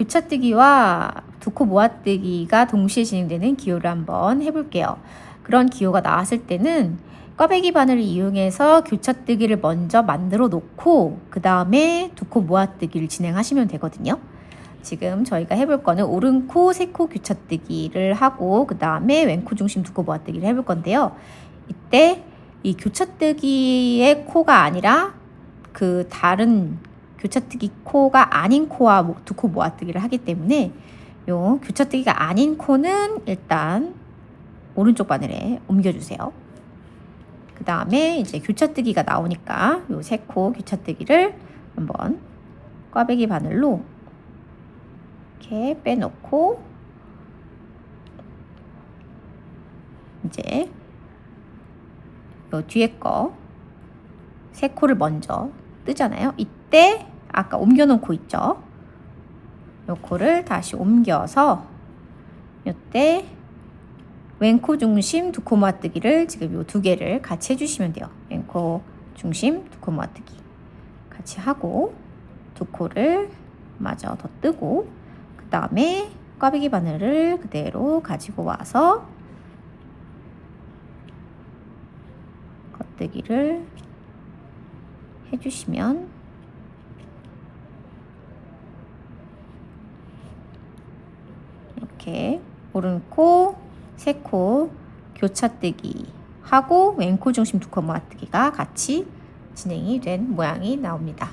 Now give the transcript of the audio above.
교차뜨기와 두 코 모아뜨기가 동시에 진행되는 기호를 한번 해볼게요. 그런 기호가 나왔을 때는 꽈배기 바늘을 이용해서 교차뜨기를 먼저 만들어 놓고 그 다음에 두 코 모아뜨기를 진행하시면 되거든요. 지금 저희가 해볼 거는 오른코, 세코 교차뜨기를 하고 그 다음에 왼코 중심 두 코 모아뜨기를 해볼 건데요. 이때 이 교차뜨기의 코가 아니라 그 다른 교차뜨기 코가 아닌 코와 두 코 모아뜨기를 하기 때문에 요 교차뜨기가 아닌 코는 일단 오른쪽 바늘에 옮겨주세요. 그 다음에 이제 교차뜨기가 나오니까 요 세 코 교차뜨기를 한번 꽈배기 바늘로 이렇게 빼놓고 이제 요 뒤에 거 세 코를 먼저 뜨잖아요. 이때 아까 옮겨놓은 코 있죠? 요 코를 다시 옮겨서 요때 왼코 중심 두 코 모아뜨기를 지금 요 두 개를 같이 해주시면 돼요. 왼코 중심 두 코 모아뜨기 같이 하고 두 코를 마저 더 뜨고 그 다음에 꽈배기 바늘을 그대로 가지고 와서 겉뜨기를 해주시면 이렇게 오른코, 세코 교차뜨기 하고 왼코 중심 두 코 모아뜨기가 같이 진행이 된 모양이 나옵니다.